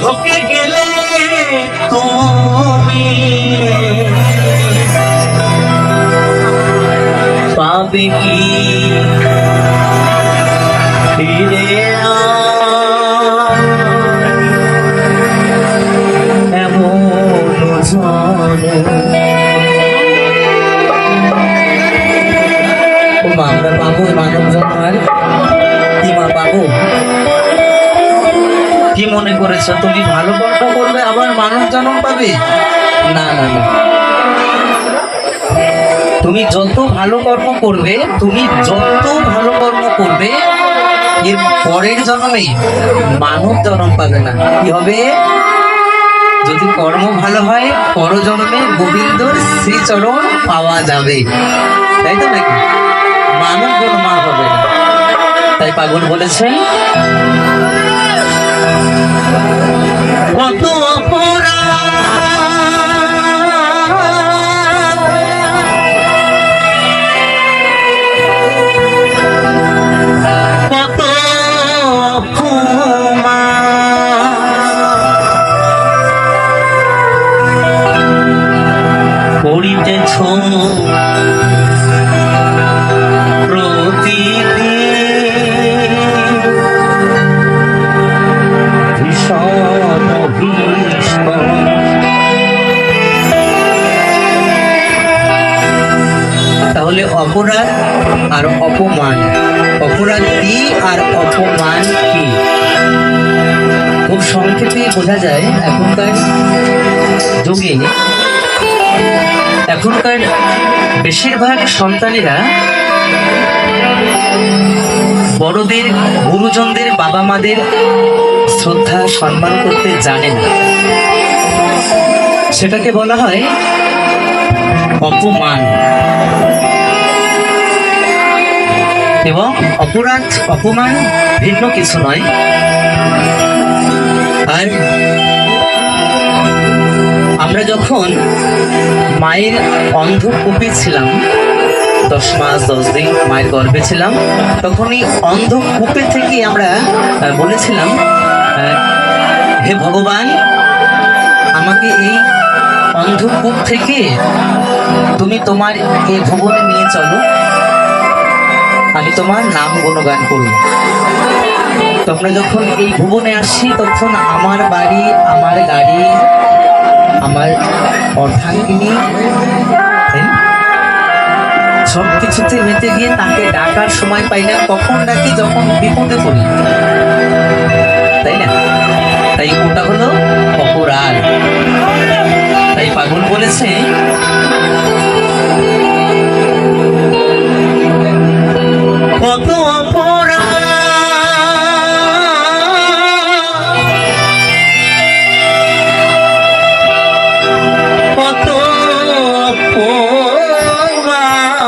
ঢোকে গেলে তুমি পাবে কি? ফিরে করেছ। তুমি ভালো কর্ম করবে, আবার মানব জন্ম পাবে? না না না। তুমি যত ভালো কর্ম করবে, তুমি যত ভালো কর্ম করবে, এর পরের জন্মে মানব জন্ম পাবে না। কি হবে? যদি কর্ম ভালো হয় পর জন্মে গোবিন্দর শ্রীচরণ পাওয়া যাবে। তাই তো নাকি? মানব জন্ম হবে। না তাই পাগল বলেছেন? কত সংক্ষেপে বোঝা যায় এখনকার যুগে এখনকার বেশিরভাগ সন্তানেরা বড়দের, গুরুজনদের বাবা মাদের শ্রদ্ধা, সম্মান করতে জানে না। সেটাকে বলা হয় অপমান। এবং অপরাধ, অপমান ভিন্ন কিছু নয়। আর আমরা যখন মায়ের অন্ধকূপে ছিলাম, দশ মাস, দশ দিন মায়ের গর্ভে ছিলাম তখন এই অন্ধকূপে থেকে আমরা বলেছিলাম হে ভগবান, আমাকে এই অন্ধকূপ থেকে তুমি তোমার এই ভুবনে নিয়ে চলো। আমি তোমার নাম গুণগান করব। তোমরা যখন এই ভুবনে আসি, তখন আমার বাড়ি, আমার গাড়ি, আমার অর্ধাঙ্গিনী তাই সব কিছুতে মেতে গিয়ে তাকে ডাকার সময় পাই না কখন ডাকি যখন বিপদে পড়ি। তাই না? তাই ওটা হলো অপরাধ।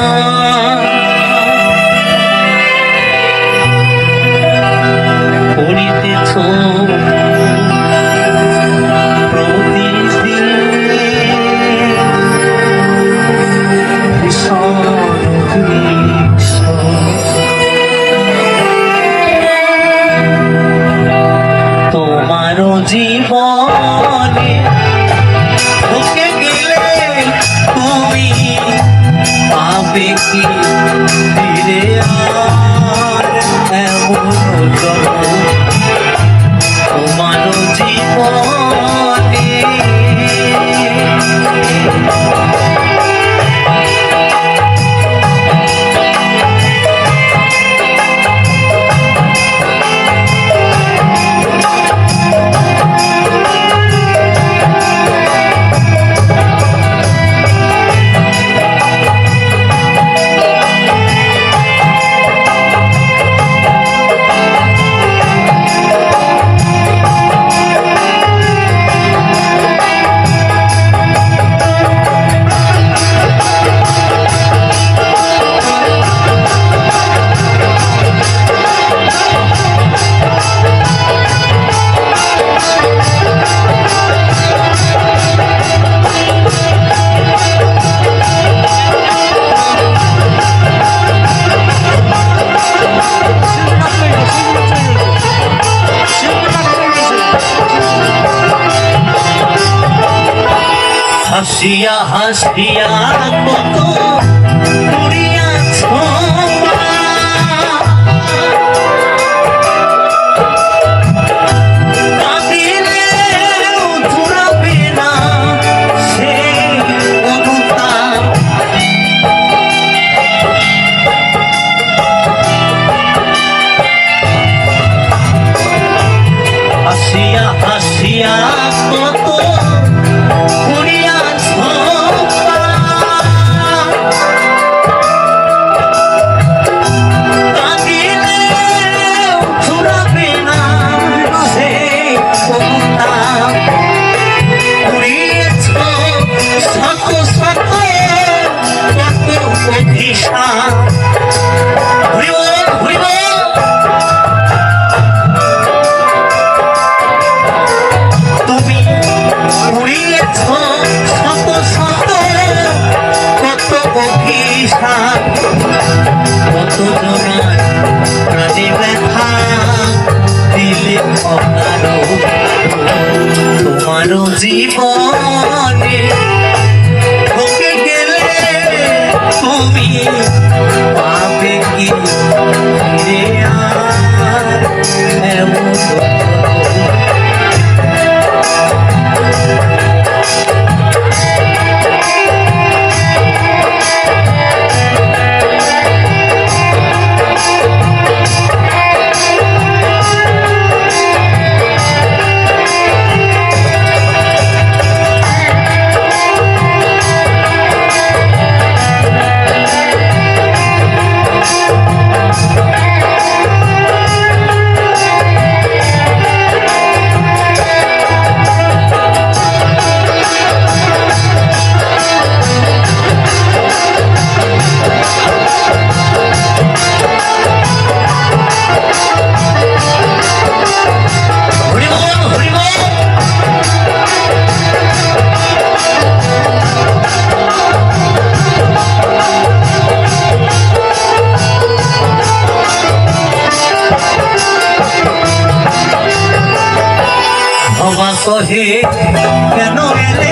অপমান হাসিয়া হাসিয়া কত কত কহে কেন এলে